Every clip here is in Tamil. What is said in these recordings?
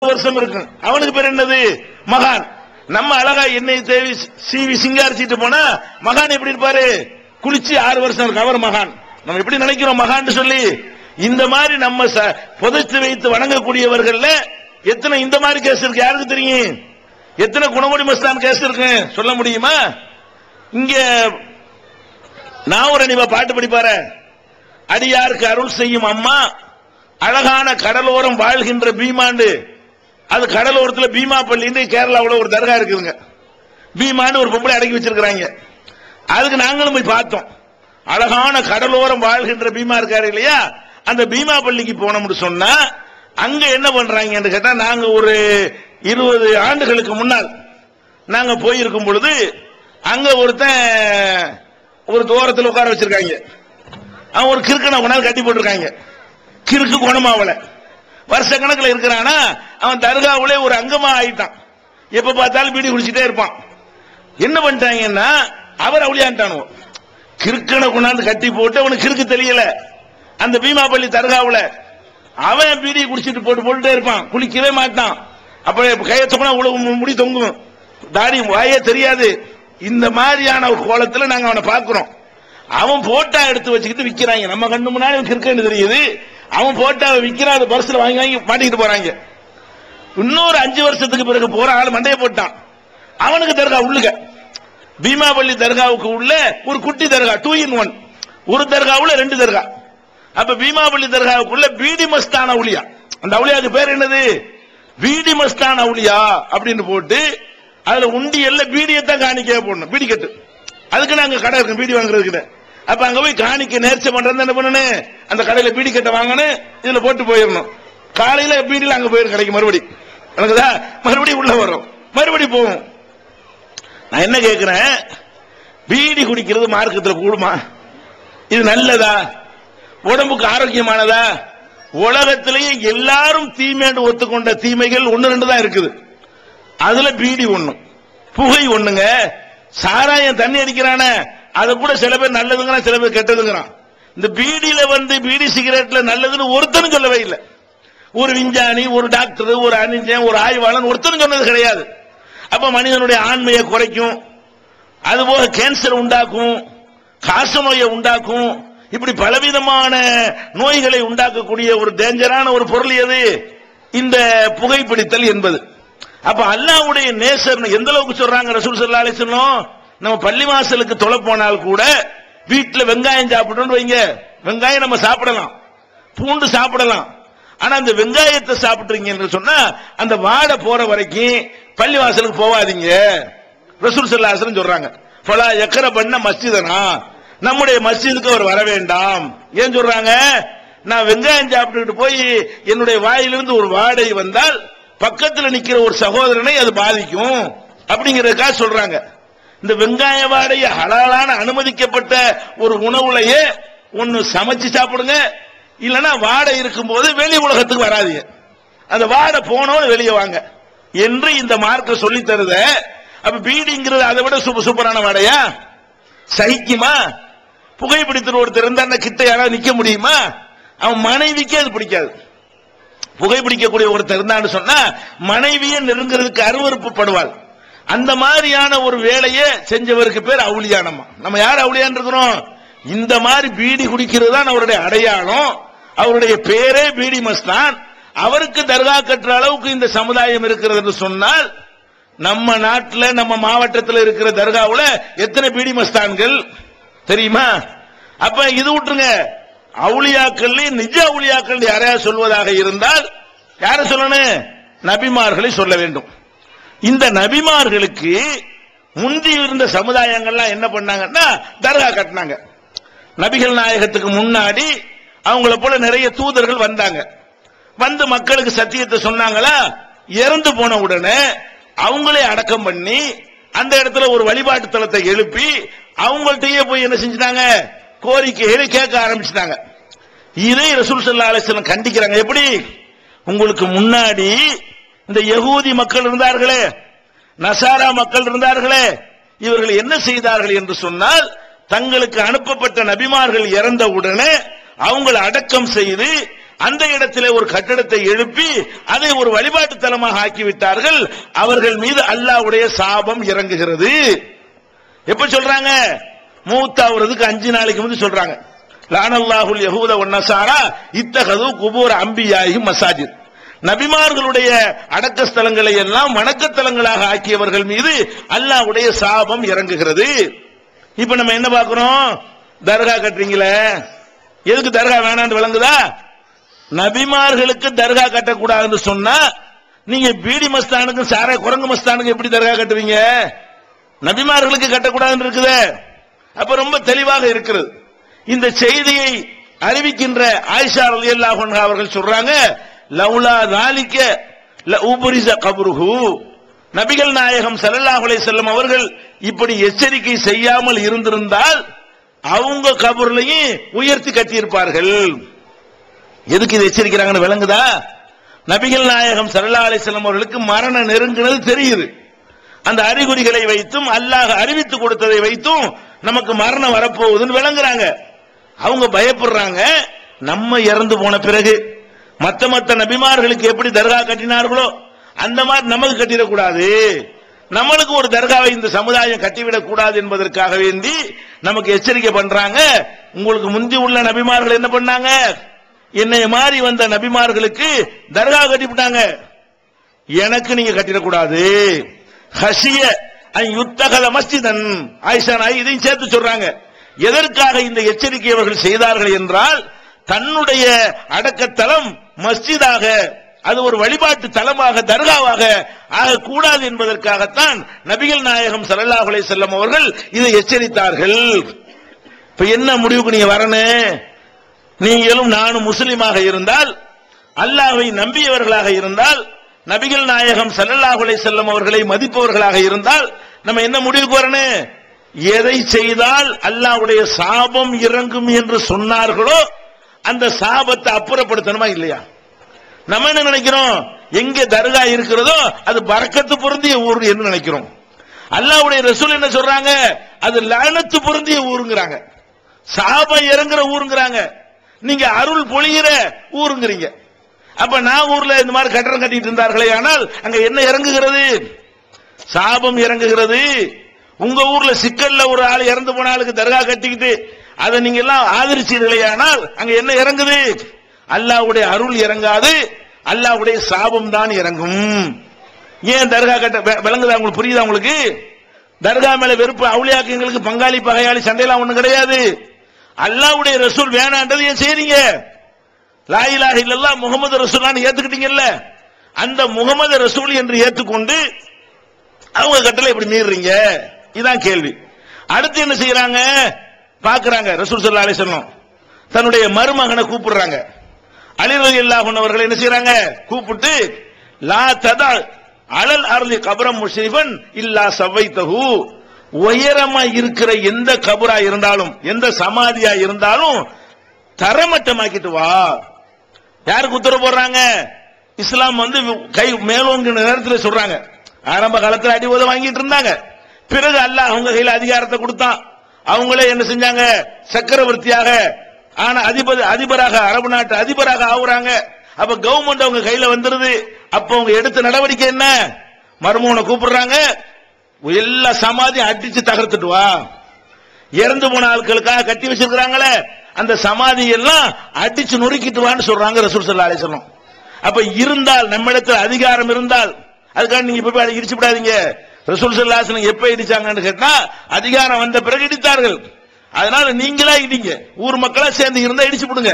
வருஷம் இருக்கும் அவனுக்கு பேர் என்னது? மகான். நம்ம அழகா எண்ணெய் தேவி சீவி சிங்காரிச்சிட்டு போனா மகான் எப்படி இருப்பாரு? குளிச்சு ஆறு வருஷம் இருக்கு. அவர் மகான். நம்ம எப்படி நினைக்கிறோம் மகான் சொல்லி? இந்த மாதிரி நம்ம ச- புதைத்து வைத்து வணங்கக்கூடியவர்கள்ல எத்தனை இந்த மாதிரி கேஸ் இருக்கு? யாருக்கு தெரியும்? எத்தனை குணமுடி மஸ்தான் கேஸ் இருக்கு? சொல்ல முடியுமா? இங்க நான் ஒரு அணிவா பாட்டு படிப்பாரு. அடியாருக்கு அருள் செய்யும் அம்மா அழகான கடலோரம் வாழ்கின்ற பீமாண்டு. அது கடலோரத்தில் பீமா பள்ளின்னு கேரளாவில் ஒரு தர்கா இருக்குதுங்க. பீமான்னு ஒரு பொம்பளை அடக்கி வச்சிருக்கிறாங்க. அதுக்கு நாங்களும் போய் பார்த்தோம். அழகான கடலோரம் வாழ்கின்ற பீமா இருக்காரு இல்லையா? அந்த பீமா பள்ளிக்கு போனோம்னு சொன்னா அங்க என்ன பண்றாங்கன்னு கேட்டா நாங்க ஒரு இருபது ஆண்டுகளுக்கு முன்னால் நாங்க போயிருக்கும் பொழுது அங்க ஒருத்தன் ஒரு தோரத்தில் உட்கார வச்சிருக்காங்க. அவன் ஒரு கிறுக்கனை கொண்டாந்து கட்டி போட்டிருக்காங்க. கிறுக்கு குணமாவலை வருஷ கணக்கில் இருக்கிறானா? அவன் தர்காவுலே ஒரு அங்கமா ஆயிட்டான். எப்ப பார்த்தாலும் பீடி குடிச்சுட்டே இருப்பான். என்ன பண்ணிட்டாங்கன்னா அவர் அவளியான்ட்டானோ கிறுக்கனை கொண்டாந்து கட்டி போட்டு அவனுக்கு கிறுக்கு தெரியல. அந்த பீமாபள்ளி தர்காவுல அவன் பீடி குடிச்சிட்டு போட்டு போட்டுட்டே இருப்பான். குளிக்கவே மாட்டான். அப்ப கையை தொங்கினா உழவு முடி தொங்கும். தாடி வாயே தெரியாது. இந்த மாதிரியான ஒரு கோலத்துல நாங்க அவனை பாக்குறோம் அவன் போட்டா எடுத்து வச்சுக்கிட்டு விக்கிறாங்க. நம்ம கண்ணு முன்னாடி கிறுக்கன்னு தெரியுது? அவன் போட்டு அவன் விற்கிறான் அந்த பர்ஸ்ல வாங்கி வாங்கி மாட்டிக்கிட்டு போறாங்க. இன்னொரு அஞ்சு வருஷத்துக்கு பிறகு போற ஆள் மண்டையை போட்டான். அவனுக்கு தர்கா உள்ளுக. பீமாபள்ளி தர்காவுக்கு உள்ள ஒரு குட்டி தர்கா டூ இன் ஒன் ஒரு தர்காவுல ரெண்டு தர்கா. அப்ப பீமாபள்ளி தர்காவுக்குள்ள பீடி மஸ்தான அவுளியா அந்த அவுளியாவுக்கு பேர் என்னது? பீடி மஸ்தான அவுளியா அப்படின்னு போட்டு அதுல உண்டியல்ல பீடியத்தான் காணிக்கையா போடணும் பீடி கட்டு அதுக்கு நாங்க கடை இருக்கு பீடி வாங்குறதுக்கு அப்ப அங்க போய் காணிக்க நேர்ச்சி பண்றது என்ன பண்ணணும் அந்த கடையில பீடி கட்டை வாங்கணும் இதுல போட்டு போயிடணும் காலையில பீடியில அங்க போயிடும் கடைக்கு மறுபடி. எனக்குதா மறுபடியும் உள்ள வரும் மறுபடி போகும் நான் என்ன கேட்கிறேன் பீடி குடிக்கிறது மார்க்கத்துல கூடுமா? இது நல்லதா? உடம்புக்கு ஆரோக்கியமானதா? உலகத்திலேயே எல்லாரும் தீமையாண்டு ஒத்துக்கொண்ட தீமைகள் ஒன்னு ரெண்டு தான் இருக்குது. அதுல பீடி ஒண்ணு. புகை ஒண்ணுங்க. சாராயம் தண்ணி அடிக்கிறானே. அது கூட சில பேர் நல்லதுங்கிறான் சில பேர் கெட்டதுங்கிறான். இந்த பீடியில வந்து பீடி சிகரெட்ல நல்லதுன்னு ஒருத்தனும் சொல்லவே இல்லை. ஒரு விஞ்ஞானி ஒரு டாக்டர் ஒரு அறிஞன் ஒரு ஆய்வாளன் ஒருத்தனும் சொன்னது கிடையாது. அப்ப மனிதனுடைய ஆண்மையை குறைக்கும் அதுபோக கேன்சர் உண்டாக்கும் காச நோயை உண்டாக்கும் இப்படி பலவிதமான நோய்களை உண்டாக்கக்கூடிய ஒரு டேஞ்சரான ஒரு பொருள் எது? இந்த புகைப்பிடித்தல் என்பது. அப்ப அல்லாவுடைய நேசர் எந்த அளவுக்கு சொல்றாங்க ரசூல் ஸல்லல்லாஹு அலைஹி நம்ம பள்ளிவாசலுக்கு தொலை போனால் கூட வீட்டில் வெங்காயம் சாப்பிட்டோம்னு வைங்க. வெங்காயம் நம்ம சாப்பிடலாம். பூண்டு சாப்பிடலாம். ஆனா அந்த வெங்காயத்தை சாப்பிட்டுறீங்கன்னு சொன்னா அந்த வாடை போற வரைக்கும் பள்ளிவாசலுக்கு போவாதீங்க. ரசூல் ஸல்லல்லாஹு சொல்றாங்க. பல எக்கர பண்ண மஸ்ஜிதனா? நம்முடைய மஸ்ஜிதுக்கு அவர் வர வேண்டாம். ஏன் சொல்றாங்க? நான் வெங்காயம் சாப்பிட்டுக்கிட்டு போய் என்னுடைய வாயிலிருந்து ஒரு வாடை வந்தால் பக்கத்தில் நிக்கிற ஒரு சகோதரனை அது பாதிக்கும். அப்படிங்கறதுக்காக சொல்றாங்க. இந்த வெங்காய வாடைய ஹலாலான அனுமதிக்கப்பட்ட ஒரு உணவுலையே ஒன்னு சமைச்சு சாப்பிடுங்க. இல்லனா வாடை இருக்கும் போது வெளி உலகத்துக்கு வராதீங்க. அந்த வாடை போனோன்னு வெளியே வாங்க. என்று இந்த மார்க்க சொல்லி தருத அப்ப பீடிங்கிறது அதை விட சூப்பர் சூப்பரான வாடையா? சகிக்குமா? புகைப்பிடித்தல் ஒருத்தர் இருந்தா கிட்ட யாராவது நிக்க முடியுமா? அவன் மனைவிக்கே அது பிடிக்காது. புகைப்பிடிக்கக்கூடிய ஒருத்தர் இருந்தான்னு சொன்னா மனைவியை நெருங்குறதுக்கு அருவருப்பு படுவாள் அந்த மாதிரியான ஒரு வேலையை செஞ்சவருக்கு பேர் அவுளியானம்மா. நம்ம யார் அவுளியான் இருக்கிறோம் இந்த மாதிரி பீடி குடிக்கிறது தான் அவருடைய அடையாளம். அவருடைய பேரே பீடி மஸ்தான். அவருக்கு தர்கா கட்டுற அளவுக்கு இந்த சமுதாயம் இருக்கிறது என்று சொன்னால் நம்ம நாட்டில் நம்ம மாவட்டத்தில் இருக்கிற தர்காவில் எத்தனை பீடி மஸ்தான்கள்? தெரியுமா? அப்ப இது விட்டுருங்க. அவுளியாக்கள் நிஜ அவுளியாக்கள் யாரையா சொல்வதாக இருந்தால் யார சொல்லணும்? நபிமார்களை சொல்ல வேண்டும். இந்த நபிமார்களுக்கு முந்தி இருந்த சமுதாயங்கள்லாம் என்ன பண்ணாங்கன்னா தர்கா கட்டினாங்க. நபிகள் நாயகத்துக்கு முன்னாடி அவங்கள போல நிறைய தூதர்கள் வந்தாங்க. வந்து மக்களுக்கு சத்தியத்தை சொன்னாங்களா? இறந்து போன உடனே அவங்களே அடக்கம் பண்ணி அந்த இடத்துல ஒரு வழிபாட்டு தலத்தை எழுப்பி அவங்கள்ட்டயே போய் என்ன செஞ்சிட்டாங்க? கோரிக்கைகளை கேட்க ஆரம்பிச்சிட்டாங்க. இதை ரசூல் சல்லா அலிஸ்லம் கண்டிக்கிறாங்க. எப்படி? உங்களுக்கு முன்னாடி இந்த யகூதி மக்கள் இருந்தார்களே நசாரா மக்கள் இருந்தார்களே இவர்கள் என்ன செய்தார்கள் என்று சொன்னால் தங்களுக்கு அனுப்பப்பட்ட நபிமார்கள் இறந்த உடனே அவங்களை அடக்கம் செய்து அந்த இடத்திலே ஒரு கட்டடத்தை எழுப்பி அதை ஒரு வழிபாட்டு தலமாக ஆக்கிவிட்டார்கள். அவர்கள் மீது அல்லாவுடைய சாபம் இறங்குகிறது. எப்ப சொல்றாங்க? மூத்தாவுறதுக்கு அஞ்சு நாளைக்கு வந்து சொல்றாங்க. லானல்லாஹுல் யகூத ஒன்னசாரா இத்தகது குபூர் அம்பியாயும் மசாஜித். நபிமார்களுடைய அடக்க ஸ்தலங்களை எல்லாம் வணக்கத்தலங்களாக ஆக்கியவர்கள் மீது அல்லாவுடைய சாபம் இறங்குகிறது. இப்ப நம்ம என்ன பார்க்கிறோம்? தர்கா கட்டுறீங்களே? எதுக்கு தர்கா வேணான்னு விளங்குதா? நபிமார்களுக்கு தர்கா கட்டக்கூடாதுன்னு சொன்னா நீங்க பீடி மஸ்தானுக்கு சார குரங்கு மஸ்தானுக்கு எப்படி தர்கா கட்டுவீங்க? நபிமார்களுக்கு கட்டக்கூடாதுன்னு இருக்குது. அப்ப ரொம்ப தெளிவாக இருக்கிறது. இந்த செய்தியை அறிவிக்கின்ற ஆயிஷா ரலியல்லாஹு அவர்கள் சொல்றாங்க லவுலா தாலிக்க உபரிச கபருஹு. நபிகள் நாயகம் சரல்லாஹுலே செல்லும் அவர்கள் இப்படி எச்சரிக்கை செய்யாமல் இருந்திருந்தால் அவங்க கபூர்லையும் உயர்த்தி கட்டியிருப்பார்கள். எதுக்கு இது எச்சரிக்கிறாங்கன்னு விளங்குதா? நபிகள் நாயகம் ஸல்லல்லாஹு அலைஹி அவர்களுக்கு மரணம் நெருங்கினது தெரியுது. அந்த அறிகுறிகளை வைத்தும் அல்லாஹ் அறிவித்து கொடுத்ததை வைத்தும் நமக்கு மரணம் வரப்போகுதுன்னு விளங்குறாங்க. அவங்க பயப்படுறாங்க. நம்ம இறந்து போன பிறகு மத்த மத்த நபிமார்களுக்கு எப்படி தர்கா கட்டினார்களோ அந்த மாதிரி நமக்கு கட்டிடக்கூடாது. நம்மளுக்கு ஒரு தர்காவை இந்த சமுதாயம் கட்டிவிடக் கூடாது என்பதற்காக வேண்டி நமக்கு எச்சரிக்கை பண்றாங்க. உங்களுக்கு முந்தி உள்ள நபிமார்கள் என்ன பண்ணாங்க? என்னைய மாறி வந்த நபிமார்களுக்கு தர்கா கட்டிவிட்டாங்க. எனக்கு நீங்க கட்டிடக்கூடாது. ஹசிய யுத்தகல மஸ்திதன் ஆயிஷா நாய் இதையும் சேர்த்து சொல்றாங்க. எதற்காக இந்த எச்சரிக்கை அவர்கள் செய்தார்கள் என்றால் தன்னுடைய அடக்கத்தலம் மஸ்ஜிதாக அது ஒரு வழிபாட்டு தலமாக தர்காவாக ஆகக்கூடாது என்பதற்காகத்தான் நபிகள் நாயகம் சரல்லாஹுலே செல்லம் அவர்கள் இதை எச்சரித்தார்கள். இப்ப என்ன முடிவுக்கு நீங்க வரணும் நீங்களும் நானும் முஸ்லிமாக இருந்தால் அல்லாஹை நம்பியவர்களாக இருந்தால் நபிகள் நாயகம் சல்லல்லாஹுலே செல்லம் அவர்களை மதிப்பவர்களாக இருந்தால் நம்ம என்ன முடிவுக்கு வரணும் எதை செய்தால் அல்லாவுடைய சாபம் இறங்கும் என்று சொன்னார்களோ அந்த சாபத்தை அப்புறப்படுத்தணுமா இல்லையா? நம்ம என்ன நினைக்கிறோம்? எங்க தர்கா இருக்கிறதோ அது பறக்கத்து பொருந்திய ஊர் என்று நினைக்கிறோம். அல்லாவுடைய ரசூல் என்ன சொல்றாங்க? அது லானத்து பொருந்திய ஊருங்கிறாங்க. சாபம் இறங்குற ஊருங்கிறாங்க. நீங்க அருள் பொழிகிற ஊருங்கிறீங்க. அப்ப நான் ஊர்ல இந்த மாதிரி கட்டடம் கட்டிட்டு இருந்தார்களே ஆனால் அங்க என்ன இறங்குகிறது? சாபம் இறங்குகிறது. உங்க ஊர்ல சிக்கல்ல ஒரு ஆள் இறந்து போன ஆளுக்கு தர்கா கட்டிக்கிட்டு அதை நீங்க எல்லாம் ஆதரிச்சீர்களேயானால் அங்க என்ன இறங்குது? அல்லாவுடைய அருள் இறங்காது அல்லாவுடைய சாபம் தான் இறங்கும். ஏன் தர்கா கட்ட விளங்குதா உங்களுக்கு? புரியுதா உங்களுக்கு? தர்கா மேல வெறுப்பு அவுளியாக்கு எங்களுக்கு பங்காளி பகையாளி சண்டையெல்லாம் ஒண்ணும் கிடையாது. அல்லாவுடைய ரசூல் வேணான்றது ஏன் செய்றீங்க? லா இல்லல்லா முகமது ரசூலான்னு ஏத்துக்கிட்டீங்கல்ல. அந்த முகமது ரசூல் என்று ஏத்துக்கொண்டு அவங்க கட்டளை இப்படி மீறுறீங்க இதான் கேள்வி. அடுத்து என்ன செய்யறாங்க பாக்குறாங்க ரசூல் ஸல்லல்லாஹு அலைஹி வஸல்லம். தன்னுடைய மருமகனை கூப்பிடுறாங்க. அலிரலி ரலியல்லாஹு அவர்களை என்ன செய்யறாங்க கூப்பிட்டு லா ததா அலல் அருளி கபரம் முஷ்ரிஃபன் இல்லா சவைத்தகு உயரமா இருக்கிற எந்த கபரா இருந்தாலும் எந்த சமாதியா இருந்தாலும் தரமட்டமாக்கிட்டு வா. யாருக்கு உத்தரவு போடுறாங்க? இஸ்லாம் வந்து கை மேலோங்கின நேரத்தில் சொல்றாங்க. ஆரம்ப காலத்துல அடி உத வாங்கிட்டு இருந்தாங்க. பிறகு அல்லாஹ் அவங்க கையில அதிகாரத்தை கொடுத்தான். அவங்களே என்ன செஞ்சாங்க? சக்கரவர்த்தியாக ஆனா அதிபர் அதிபராக அரபு நாட்டு அதிபராக ஆகுறாங்க அப்ப கவர்மெண்ட் அவங்க கையில வந்துருது. அப்ப அவங்க எடுத்த நடவடிக்கை என்ன? மருமகனை கூப்பிடுறாங்க. எல்லா சமாதியும் அடிச்சு தகர்த்துட்டு வா. இறந்து போன ஆட்களுக்காக கட்டி வச்சிருக்கிறாங்களே. அந்த சமாதி எல்லாம் அடிச்சு நொறுக்கிட்டு வான்னு சொல்றாங்க ரசூல் சல்லா அலைஹி வஸல்லம். அப்ப இருந்தால் நம்மிடத்தில் அதிகாரம் இருந்தால் அதுக்காக நீங்க இப்ப இடிச்சு விடாதீங்க ரசூல் சல்லாசனம் எப்ப இடிச்சாங்கன்னு கேட்டா அதிகாரம் வந்த பிறகு இடித்தார்கள். அதனால நீங்களா இடிங்க. ஊர் மக்களா சேர்ந்து இருந்தா இடிச்சு விடுங்க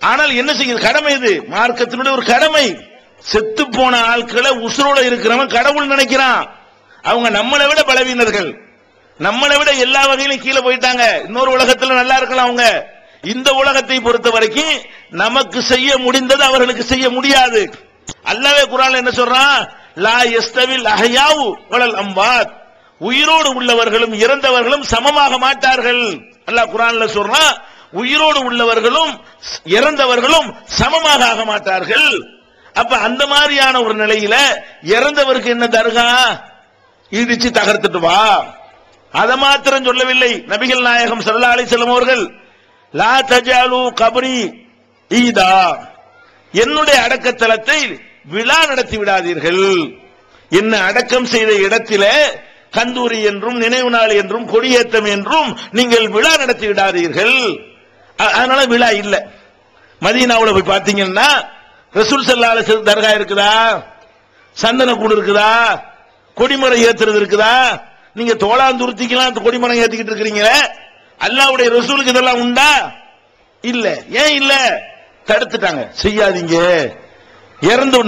ஆனால் என்ன செய்யுது? கடமை இது. மார்க்கத்தினுடைய ஒரு கடமை. செத்து போன ஆட்களை உசுரோட இருக்கிறவன் கடவுள் நினைக்கிறான். அவங்க நம்மளை விட பலவீனர்கள். நம்மளை விட எல்லா வகையிலும் கீழே போயிட்டாங்க. இன்னொரு உலகத்துல நல்லா இருக்கலாம் அவங்க. இந்த உலகத்தை பொறுத்த வரைக்கும் நமக்கு செய்ய முடிந்தது அவர்களுக்கு செய்ய முடியாது. அல்லவே குரான் என்ன சொல்றான்? லா எஸ்தவில் அஹயாவு வளல் அம்பாத் உயிரோடு உள்ளவர்களும் இறந்தவர்களும் சமமாக மாட்டார்கள். அல்லாஹ் குரான்ல சொல்றான் உயிரோடு உள்ளவர்களும் இறந்தவர்களும் சமமாக ஆக மாட்டார்கள். அப்ப அந்த மாதிரியான ஒரு நிலையில இறந்தவருக்கு என்ன தருகா? இடிச்சு தகர்த்துட்டு வா. அத மாத்திரம் சொல்லவில்லை. நபிகள் நாயகம் சல்லா அலி செல்லும் அவர்கள் லா தஜாலு கபரி ஈதா. என்னுடைய அடக்கத்தலத்தை விழா நடத்தி விடாதீர்கள். என்ன அடக்கம் செய்த இடத்தில கந்தூரி என்றும் நினைவு நாள் என்றும் கொடியேற்றம் என்றும் நீங்கள் விழா நடத்தி விடாதீர்கள். அதனால விழா இல்ல. மதீனாவுல போய் பார்த்தீங்கன்னா ரசூல் ஸல்லல்லாஹு தர்கா இருக்குதா? சந்தன கூடு இருக்குதா? கொடிமரம் ஏத்துறது இருக்குதா? நீங்க தோளாந்துருத்திக்கலாம் அந்த கொடிமரம் ஏத்திக்கிட்டு இருக்கிறீங்களே. அல்லாவுடைய ரசூலுக்கு இதெல்லாம் உண்டா? இல்ல. ஏன் இல்ல? தடுத்துட்டாங்க. செய்யாதீங்க. இறந்து